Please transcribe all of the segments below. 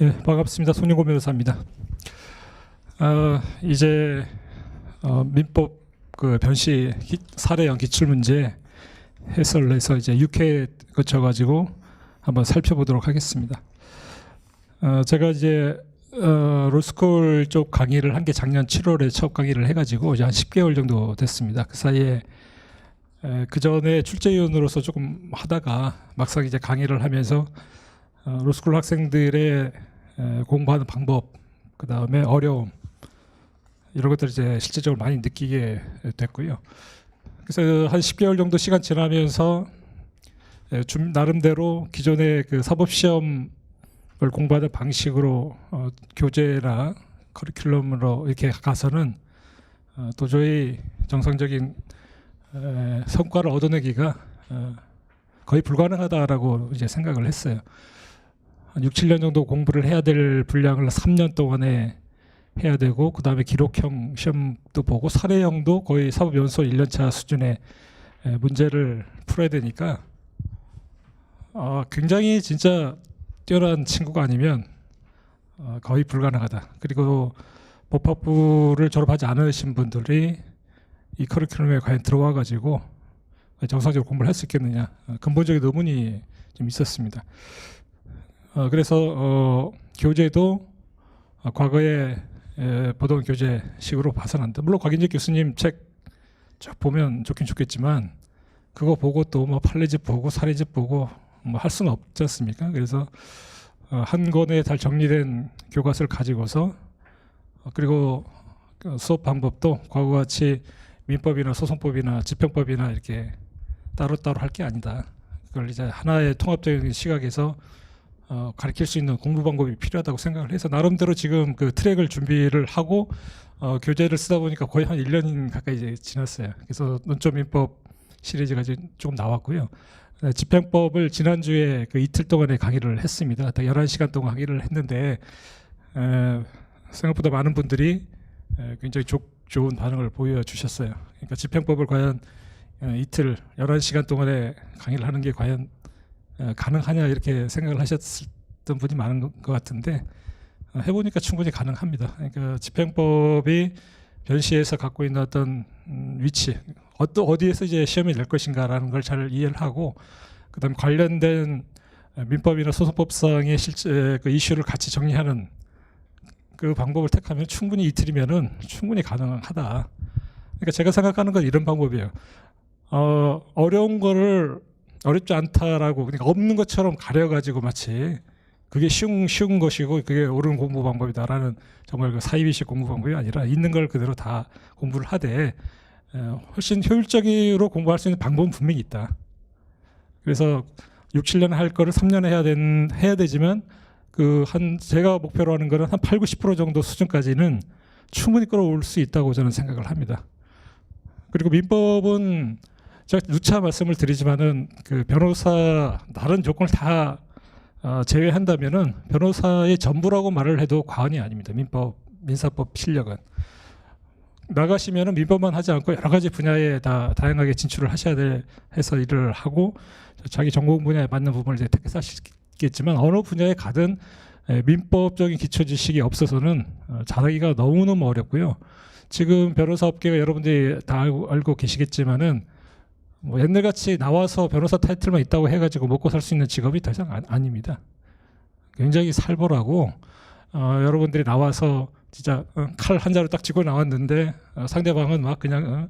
예, 반갑습니다. 손영고 변호사입니다. 어, 이제 어, 민법 그 변시 기- 사례형 기출 문제 해설을 해서 이제 6회 거쳐 가지고 한번 살펴보도록 하겠습니다. 어, 제가 이제 어, 로스쿨 쪽 강의를 한 게 작년 7월에 첫 강의를 해가지고 이제 한 10개월 정도 됐습니다. 그 사이에 에, 그 전에 출제위원으로서 조금 하다가 막상 이제 강의를 하면서 어, 로스쿨 학생들의 에, 공부하는 방법, 그 다음에 어려움 이런 것들을 이제 실제적으로 많이 느끼게 됐고요. 그래서 한 10개월 정도 시간 지나면서 나름대로 기존의 그 사법 시험을 공부하는 방식으로 어, 교재나 커리큘럼으로 이렇게 가서는 어, 도저히 정상적인 에, 성과를 얻어내기가 어, 거의 불가능하다라고 이제 생각을 했어요. 한 6, 7년 정도 공부를 해야 될 분량을 3년 동안에 해야 되고 그 다음에 기록형 시험도 보고 사례형도 거의 사법연수 1년차 수준의 에, 문제를 풀어야 되니까 어, 굉장히 진짜 뛰어난 친구가 아니면 어, 거의 불가능하다. 그리고 법학부를 졸업하지 않으신 분들이 이 커리큘럼에 과연 들어와 가지고 정상적으로 공부를 할 수 있겠느냐 어, 근본적인 의문이 좀 있었습니다. 어, 그래서 어, 교재도 어, 과거에 에, 보던 교재식으로 봐서는데 물론 곽인재 교수님 책쭉 보면 좋긴 좋겠지만 그거 보고 또 뭐 판례집 보고 사례집 보고 뭐 할 수는 없지 않습니까? 그래서 어, 한 권에 잘 정리된 교과서를 가지고서 어, 그리고 그 수업 방법도 과거같이 민법이나 소송법이나 집행법이나 이렇게 따로따로 할 게 아니다. 그걸 이제 하나의 통합적인 시각에서 어, 가르칠 수 있는 공부 방법이 필요하다고 생각을 해서 나름대로 지금 그 트랙을 준비를 하고 어, 교재를 쓰다 보니까 거의 한 1년 가까이 이제 지났어요. 그래서 논점 민법 시리즈가 이제 조금 나왔고요. 네, 집행법을 지난주에 그 이틀 동안에 강의를 했습니다. 딱 11시간 동안 강의를 했는데 에, 생각보다 많은 분들이 에, 굉장히 조, 좋은 반응을 보여주셨어요. 그러니까 집행법을 과연 어, 이틀 11시간 동안에 강의를 하는 게 과연 어, 가능하냐 이렇게 생각을 하셨던 분이 많은 것- 것 같은데 어, 해보니까 충분히 가능합니다. 그러니까 집행법이 변시에서 갖고 있는 어떤 음, 위치, 어떠, 어디에서 이제 시험이 낼 것인가라는 걸 잘 이해를 하고 그다음 관련된 어, 민법이나 소송법상의 실제 그 이슈를 같이 정리하는 그 방법을 택하면 충분히 이틀이면은 충분히 가능하다. 그러니까 제가 생각하는 건 이런 방법이에요. 어, 어려운 거를 어렵지 않다라고 그러니까 없는 것처럼 가려가지고 마치 그게 쉬운 쉬운 것이고 그게 옳은 공부 방법이다라는 정말 그 사이비식 공부 방법이 아니라 있는 걸 그대로 다 공부를 하되 어, 훨씬 효율적으로 공부할 수 있는 방법은 분명히 있다. 그래서 6, 7년 할 거를 3년에 해야 된 해야 되지만 그 한 제가 목표로 하는 거는 한 8, 90% 정도 수준까지는 충분히 끌어올 수 있다고 저는 생각을 합니다. 그리고 민법은 제가 누차 말씀을 드리지만은 그 변호사 다른 조건을 다 어, 제외한다면은 변호사의 전부라고 말을 해도 과언이 아닙니다. 민법 민사법 실력은 나가시면은 민법만 하지 않고 여러 가지 분야에 다 다양하게 진출을 하셔야 돼 해서 일을 하고 자기 전공 분야에 맞는 부분을 이제 택해서 하시겠지만 어느 분야에 가든 에, 민법적인 기초 지식이 없어서는 어, 잘하기가 너무너무 어렵고요. 지금 변호사 업계가 여러분들이 다 알고, 알고 계시겠지만은 뭐 옛날같이 나와서 변호사 타이틀만 있다고 해가지고 먹고 살 수 있는 직업이 더 이상 아, 닙니다 굉장히 살벌하고 어, 여러분들이 나와서 진짜 어, 칼한 자루 딱 쥐고 나왔는데 어, 상대방은 막 그냥 어,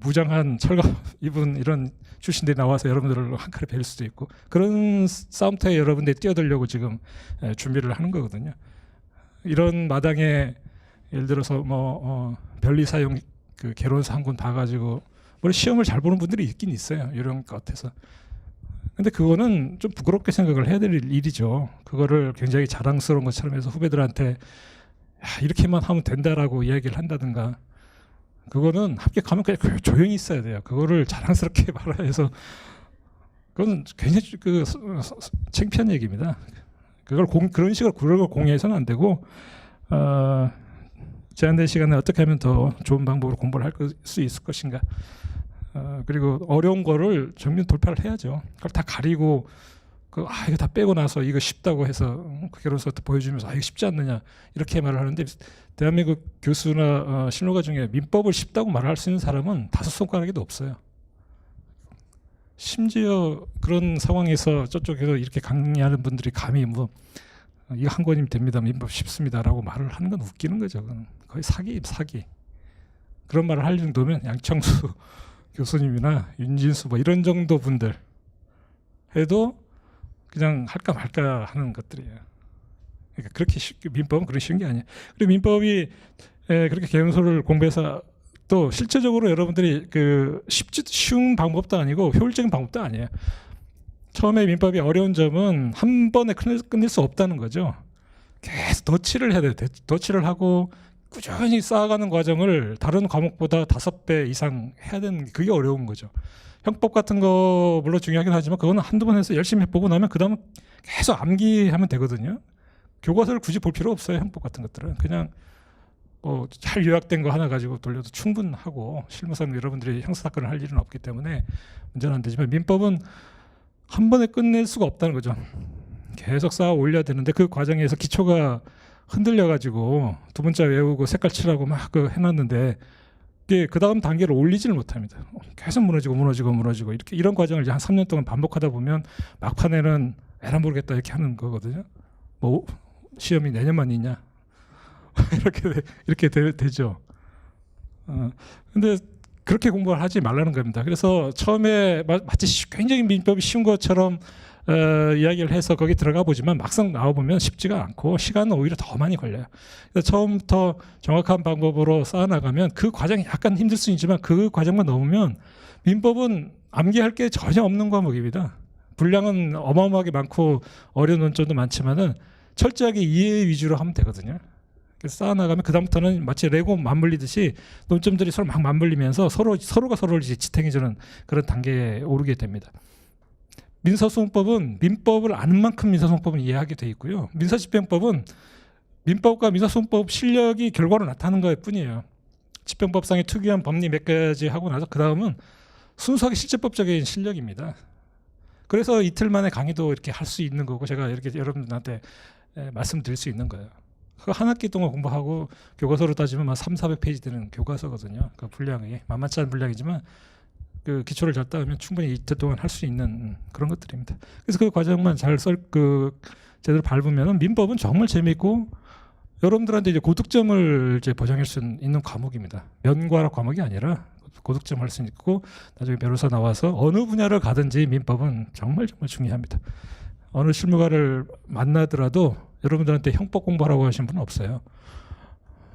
무장한 철갑 입은 이런 출신들이 나와서 여러분들을 한 칼에 베일 수도 있고 그런 싸움터에 여러분들이 뛰어들려고 지금 에, 준비를 하는 거거든요. 이런 마당에 예를 들어서 뭐 어, 변리사용 그 개론서 한권 봐가지고 물론 시험을 잘 보는 분들이 있긴 있어요. 이런 것 같아서. 근데 그거는 좀 부끄럽게 생각을 해야 될 일이죠. 그거를 굉장히 자랑스러운 것처럼 해서 후배들한테 야, 이렇게만 하면 된다라고 이야기를 한다든가 그거는 합격하면 그냥 조용히 있어야 돼요. 그거를 자랑스럽게 말해서 그건 굉장히 그 창피한 얘기입니다. 그걸 공, 그런 식으로 그런 걸 공유해서는 안 되고 어, 제한된 시간에 어떻게 하면 더 좋은 방법으로 공부를 할 수 있을 것인가. 어, 그리고 어려운 거를 정면 돌파를 해야죠. 그걸 다 가리고 그 아 이거 다 빼고 나서 이거 쉽다고 해서 음, 그 결혼서 보여주면서 아 이거 쉽지 않느냐 이렇게 말을 하는데 대한민국 교수나 어, 실무가 중에 민법을 쉽다고 말할 수 있는 사람은 다섯 손가락에도 없어요. 심지어 그런 상황에서 저쪽에서 이렇게 강의하는 분들이 감히 뭐 어, 이거 한 권이면 됩니다. 민법 쉽습니다라고 말을 하는 건 웃기는 거죠. 그건 거의 사기 사기. 그런 말을 할 정도면 양창수 교수님이나 윤진수 뭐 이런 정도 분들 해도 그냥 할까 말까 하는 것들이에요. 그러니까 그렇게 쉽게 민법은 그렇게 쉬운 게 아니에요. 그리고 민법이 에, 그렇게 개연소를 공부해서 또 실제적으로 여러분들이 그 쉽지 쉬운 방법도 아니고 효율적인 방법도 아니에요. 처음에 민법이 어려운 점은 한 번에 끝낼, 수 없다는 거죠. 계속 덧칠을 해야 돼요. 덧- 덧칠을 하고 꾸준히 쌓아가는 과정을 다른 과목보다 다섯 배 이상 해야 되는 게 그게 어려운 거죠. 형법 같은 거 물론 중요하긴 하지만 그거는 한두 번 해서 열심히 보고 나면 그 다음 계속 암기하면 되거든요. 교과서를 굳이 볼 필요 없어요. 형법 같은 것들은 그냥 뭐 잘 요약된 거 하나 가지고 돌려도 충분하고 실무상 여러분들이 형사 사건을 할 일은 없기 때문에 문제는 안 되지만 민법은 한 번에 끝낼 수가 없다는 거죠. 계속 쌓아 올려야 되는데 그 과정에서 기초가 흔들려 가지고 두 문자 외우고 색깔 칠하고 막 그 해놨는데 이게 그 다음 단계를 올리지를 못합니다. 계속 무너지고 무너지고 무너지고 이렇게 이런 과정을 이제 한 3년 동안 반복하다 보면 막판에는 에라 모르겠다 이렇게 하는 거거든요. 뭐 시험이 내년만 있냐 이렇게 돼- 이렇게 되, 되죠. 어, 근데 그렇게 공부를 하지 말라는 겁니다. 그래서 처음에 마, 마치 쉬- 굉장히 민법이 쉬운 것처럼 어, 이야기를 해서 거기 들어가 보지만 막상 나와 보면 쉽지가 않고 시간은 오히려 더 많이 걸려요. 그래서 처음부터 정확한 방법으로 쌓아 나가면 그 과정이 약간 힘들 수 있지만 그 과정만 넘으면 민법은 암기할 게 전혀 없는 과목입니다. 분량은 어마어마하게 많고 어려운 논점도 많지만은 철저하게 이해 위주로 하면 되거든요. 그래서 쌓아 나가면 그 다음부터는 마치 레고 맞물리듯이 논점들이 서로 막 맞물리면서 서로 서로가 서로를 지탱해주는 그런 단계에 오르게 됩니다. 민사소송법은 민법을 아는 만큼 민사소송법은 이해하게 돼 있고요. 민사집행법은 민법과 민사소송법 실력이 결과로 나타나는 것 뿐이에요. 집행법상의 특유한 법리 몇 가지 하고 나서 그 다음은 순수하게 실제법적인 실력입니다. 그래서 이틀 만에 강의도 이렇게 할 수 있는 거고 제가 이렇게 여러분들한테 에, 말씀드릴 수 있는 거예요. 그한 학기 동안 공부하고 교과서로 따지면 막 3, 400페이지 되는 교과서거든요. 그 분량이 만만치 않은 분량이지만 그 기초를 잘 따으면 충분히 이틀 동안 할 수 있는 음, 그런 것들입니다. 그래서 그 과정만 잘썰그 제대로 밟으면 민법은 정말 재미있고 여러분들한테 이제 고득점을 이제 보장할 수 있는 과목입니다. 면과라 과목이 아니라 고득점 할 수 있고 나중에 변호사 나와서 어느 분야를 가든지 민법은 정말 정말 중요합니다. 어느 실무가를 만나더라도 여러분들한테 형법 공부하라고 하신 분은 없어요.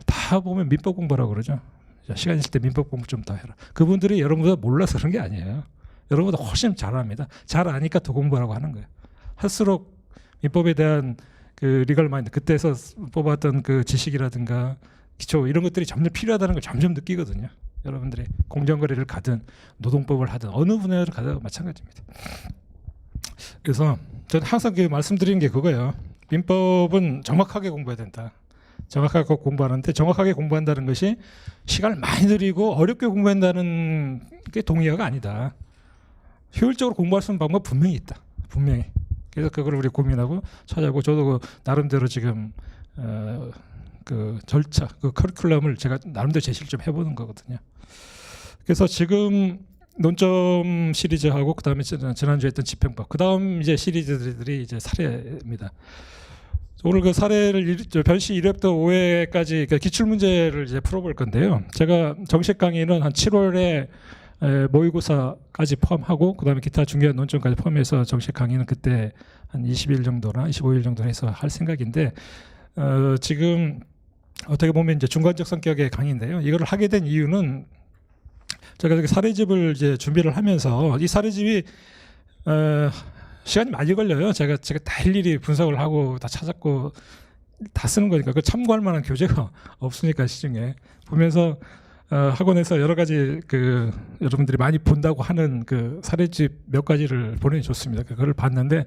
다 보면 민법 공부하라고 그러죠. 자, 시간 있을 때 민법 공부 좀 더 해라. 그분들이 여러분보다 몰라서 그런 게 아니에요. 여러분보다 훨씬 잘합니다. 잘 아니까 더 공부하라고 하는 거예요. 할수록 민법에 대한 그 리걸 마인드 그때서 뽑았던 그 지식이라든가 기초 이런 것들이 점점 필요하다는 걸 점점 느끼거든요. 여러분들이 공정거래를 가든 노동법을 하든 어느 분야를 가든 마찬가지입니다. 그래서 저는 항상 그 말씀드리는 게 그거예요. 민법은 정확하게 공부해야 된다. 정확하게 공부하는데 정확하게 공부한다는 것이 시간을 많이 들이고 어렵게 공부한다는 게 동의어가 아니다. 효율적으로 공부할 수 있는 방법 분명히 있다. 분명히. 그래서 그걸 우리 고민하고 찾아고 저도 그 나름대로 지금 어, 그 절차, 그 커리큘럼을 제가 나름대로 제시를 좀 해보는 거거든요. 그래서 지금 논점 시리즈하고 그다음에 지난- 지난주에 했던 집행법, 그다음 이제 시리즈들이 이제 사례입니다. 오늘 그 사례를 변시 1회부터 5회까지 그 기출 문제를 이제 풀어볼 건데요. 제가 정식 강의는 한 7월에 에, 모의고사까지 포함하고 그다음에 기타 중요한 논점까지 포함해서 정식 강의는 그때 한 20일 정도나 25일 정도 해서 할 생각인데 어, 지금 어떻게 보면 이제 중간적 성격의 강의인데요. 이걸 하게 된 이유는 제가 사례집을 이제 준비를 하면서 이 사례집이 어, 시간이 많이 걸려요. 제가 제가 다 일일이 분석을 하고 다 찾았고 다 쓰는 거니까 그 참고할 만한 교재가 없으니까 시중에 보면서 어, 학원에서 여러 가지 그 여러분들이 많이 본다고 하는 그 사례집 몇 가지를 보내줬습니다. 그걸 봤는데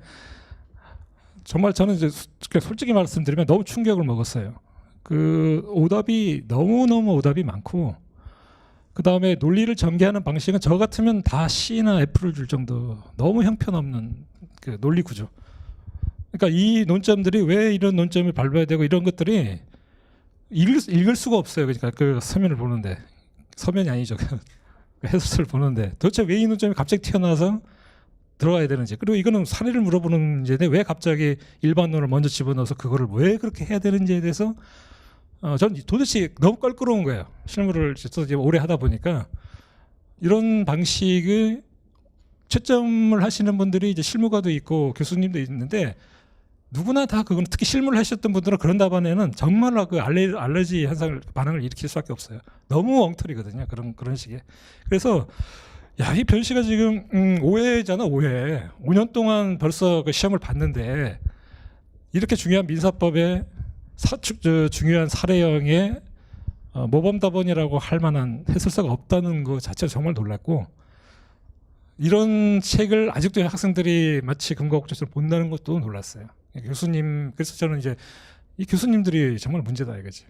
정말 저는 이제 수- 솔직히 말씀드리면 너무 충격을 먹었어요. 그 오답이 너무 너무 오답이 많고 그 다음에 논리를 전개하는 방식은 저 같으면 다 C나 F를 줄 정도 너무 형편없는 그 논리 구조. 그러니까 이 논점들이 왜 이런 논점을 밟아야 되고 이런 것들이 읽을, 수- 읽을 수가 없어요. 그러니까 그 서면을 보는데 서면이 아니죠. 그 해설을 보는데 도대체 왜 이 논점이 갑자기 튀어나와서 들어가야 되는지 그리고 이거는 사례를 물어보는 문제인데 왜 갑자기 일반론을 먼저 집어넣어서 그거를 왜 그렇게 해야 되는지에 대해서 어, 전 도대체 너무 껄끄러운 거예요. 실무를 이제 오래 하다 보니까 이런 방식의 채점을 하시는 분들이 이제 실무가도 있고 교수님도 있는데 누구나 다 그건 특히 실무를 하셨던 분들은 그런 답안에는 정말 그 알레, 알레르기 현상을 반응을 일으킬 수밖에 없어요. 너무 엉터리거든요. 그런 그런 식의. 그래서 야 이 변씨가 지금 음, 오해잖아 오해. 5년 동안 벌써 그 시험을 봤는데 이렇게 중요한 민사법에 사, 주- 저, 중요한 사례형의 어, 모범답안이라고 할 만한 해설사가 없다는 것 자체가 정말 놀랐고 이런 책을 아직도 학생들이 마치 금과옥조처럼 본다는 것도 놀랐어요. 교수님 그래서 저는 이제 이 교수님들이 정말 문제다 이거지.